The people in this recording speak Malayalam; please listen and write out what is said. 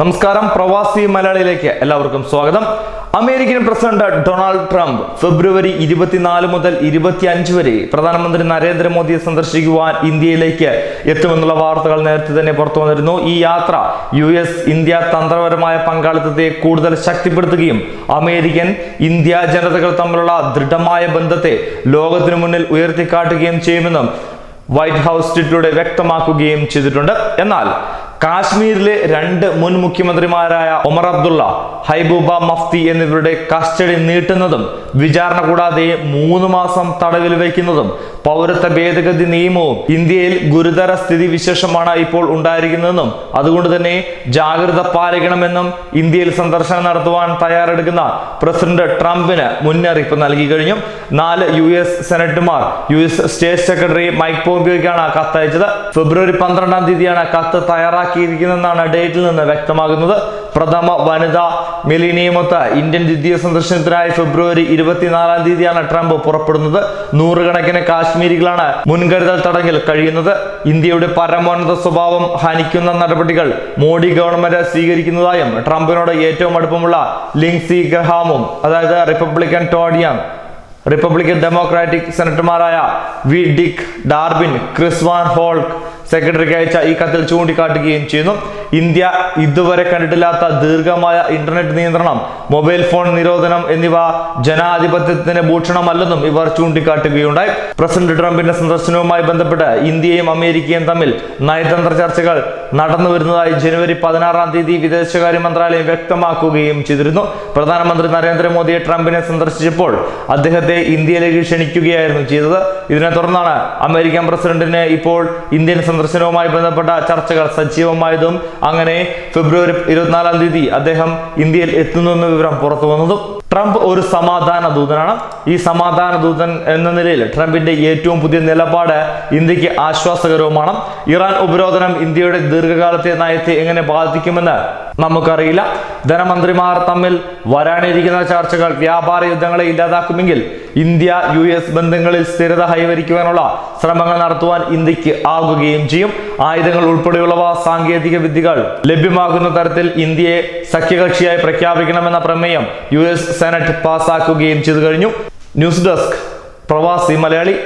നമസ്കാരം. പ്രവാസി മലയാളിയിലേക്ക് എല്ലാവർക്കും സ്വാഗതം. അമേരിക്കൻ പ്രസിഡന്റ് ഡൊണാൾഡ് ട്രംപ് ഫെബ്രുവരി ഇരുപത്തിനാല് മുതൽ ഇരുപത്തിയഞ്ച് വരെ പ്രധാനമന്ത്രി നരേന്ദ്രമോദിയെ സന്ദർശിക്കുവാൻ ഇന്ത്യയിലേക്ക് എത്തുമെന്നുള്ള വാർത്തകൾ നേരത്തെ തന്നെ പുറത്തു വന്നിരുന്നു. ഈ യാത്ര യു എസ് ഇന്ത്യ തന്ത്രപരമായ പങ്കാളിത്തത്തെ കൂടുതൽ ശക്തിപ്പെടുത്തുകയും അമേരിക്കൻ ഇന്ത്യ ജനതകൾ തമ്മിലുള്ള ദൃഢമായ ബന്ധത്തെ ലോകത്തിനു മുന്നിൽ ഉയർത്തിക്കാട്ടുകയും ചെയ്യുമെന്നും വൈറ്റ് ഹൗസ് ട്വിറ്റിലൂടെ വ്യക്തമാക്കുകയും ചെയ്തിട്ടുണ്ട്. എന്നാൽ കാശ്മീരിലെ രണ്ട് മുൻ മുഖ്യമന്ത്രിമാരായ ഒമർ അബ്ദുള്ള ഹൈബൂബ മഫ്തി എന്നിവരുടെ കസ്റ്റഡി നീട്ടുന്നതും വിചാരണ കൂടാതെ മൂന്ന് മാസം തടവിൽ വയ്ക്കുന്നതും പൗരത്വ ഭേദഗതി നിയമവും ഇന്ത്യയിൽ ഗുരുതര സ്ഥിതി വിശേഷമാണ് ഇപ്പോൾ ഉണ്ടായിരിക്കുന്നതെന്നും അതുകൊണ്ട് തന്നെ ജാഗ്രത പാലിക്കണമെന്നും ഇന്ത്യയിൽ സന്ദർശനം നടത്തുവാൻ തയ്യാറെടുക്കുന്ന പ്രസിഡന്റ് ട്രംപിന് മുന്നറിയിപ്പ് നൽകി കഴിഞ്ഞു. നാല് U S സെനറ്റുമാർ U S state secretary Mike പോംപിയോയ്ക്കാണ് കത്തയച്ചത്. ഫെബ്രുവരി പന്ത്രണ്ടാം തീയതിയാണ് കത്ത് തയ്യാറാക്കിയിരിക്കുന്നതെന്നാണ് ഡേറ്റിൽ നിന്ന് വ്യക്തമാകുന്നത്. പ്രഥമ വനിത മെലിനിയമത്ത് ഇന്ത്യൻ ദ്വിതീയ സന്ദർശനത്തിനായി ഫെബ്രുവരി ഇരുപത്തിനാലാം തീയതിയാണ് ട്രംപ് പുറപ്പെടുന്നത്. നൂറുകണക്കിന് കാശ്മീരികളാണ് മുൻകരുതൽ തടങ്കിൽ കഴിയുന്നത്. ഇന്ത്യയുടെ പരമോന്നത സ്വഭാവം ഹനിക്കുന്ന നടപടികൾ മോഡി ഗവൺമെന്റ് സ്വീകരിക്കുന്നതായും ട്രംപിനോട് ഏറ്റവും അടുപ്പമുള്ള ലിങ്സി ഗ്രഹാമും അതായത് റിപ്പബ്ലിക്കൻ ടോഡിയം റിപ്പബ്ലിക്കൻ ഡെമോക്രാറ്റിക് സെനറ്റർമാരായ വി. ഡിക് ഡാർബിൻ ക്രിസ് വാൻ ഹോൾക്ക് സെക്രട്ടറിക്ക് അയച്ച ഈ കത്തിൽ ചൂണ്ടിക്കാട്ടുകയും ചെയ്യുന്നു. ഇന്ത്യ ഇതുവരെ കണ്ടിട്ടില്ലാത്ത ദീർഘമായ ഇന്റർനെറ്റ് നിയന്ത്രണം മൊബൈൽ ഫോൺ നിരോധനം എന്നിവ ജനാധിപത്യത്തിന് ഭൂഷണമല്ലെന്നും ഇവർ ചൂണ്ടിക്കാട്ടുകയുണ്ടായി. പ്രസിഡന്റ് ട്രംപിന്റെ സന്ദർശനവുമായി ബന്ധപ്പെട്ട് ഇന്ത്യയും അമേരിക്കയും തമ്മിൽ നയതന്ത്ര ചർച്ചകൾ നടന്നു വരുന്നതായി ജനുവരി പതിനാറാം തീയതി വിദേശകാര്യ മന്ത്രാലയം വ്യക്തമാക്കുകയും ചെയ്തിരുന്നു. പ്രധാനമന്ത്രി നരേന്ദ്രമോദിയെ ട്രംപിനെ സന്ദർശിച്ചപ്പോൾ അദ്ദേഹത്തെ ഇന്ത്യയിലേക്ക് ക്ഷണിക്കുകയായിരുന്നു ചെയ്തത്. ഇതിനെ തുടർന്നാണ് അമേരിക്കൻ പ്രസിഡന്റിന് ഇപ്പോൾ ഇന്ത്യൻ സന്ദർശനവുമായി ബന്ധപ്പെട്ട ചർച്ചകൾ സജീവമായതും അങ്ങനെ ഫെബ്രുവരി ഇരുപത്തിനാലാം തീയതി അദ്ദേഹം ഇന്ത്യയിൽ എത്തുന്നുവെന്ന വിവരം പുറത്തു വന്നതും ട്രംപ് ഒരു സമാധാന ദൂതനാണ്. ഈ സമാധാന ദൂതൻ എന്ന നിലയിൽ ട്രംപിന്റെ ഏറ്റവും പുതിയ നിലപാട് ഇന്ത്യയ്ക്ക് ആശ്വാസകരവുമാണ്. ഇറാൻ ഉപരോധനം ഇന്ത്യയുടെ ദീർഘകാലത്തെ നയത്തെ എങ്ങനെ ബാധിക്കുമെന്ന് നമുക്കറിയില്ല. ധനമന്ത്രിമാർ തമ്മിൽ വരാനിരിക്കുന്ന ചർച്ചകൾ വ്യാപാര യുദ്ധങ്ങളെ ഇല്ലാതാക്കുമെങ്കിൽ ഇന്ത്യ യു എസ് ബന്ധങ്ങളിൽ സ്ഥിരത കൈവരിക്കുവാനുള്ള ശ്രമങ്ങൾ നടത്തുവാൻ ഇന്ത്യയ്ക്ക് ആകുകയും ചെയ്യും. ആയുധങ്ങൾ ഉൾപ്പെടെയുള്ളവ സാങ്കേതിക വിദ്യകൾ ലഭ്യമാകുന്ന തരത്തിൽ ഇന്ത്യയെ സഖ്യകക്ഷിയായി പ്രഖ്യാപിക്കണമെന്ന പ്രമേയം യു എസ് സെനറ്റ് പാസാക്കുകയും ചെയ്തു കഴിഞ്ഞു. ന്യൂസ് ഡെസ്ക് പ്രവാസി മലയാളി.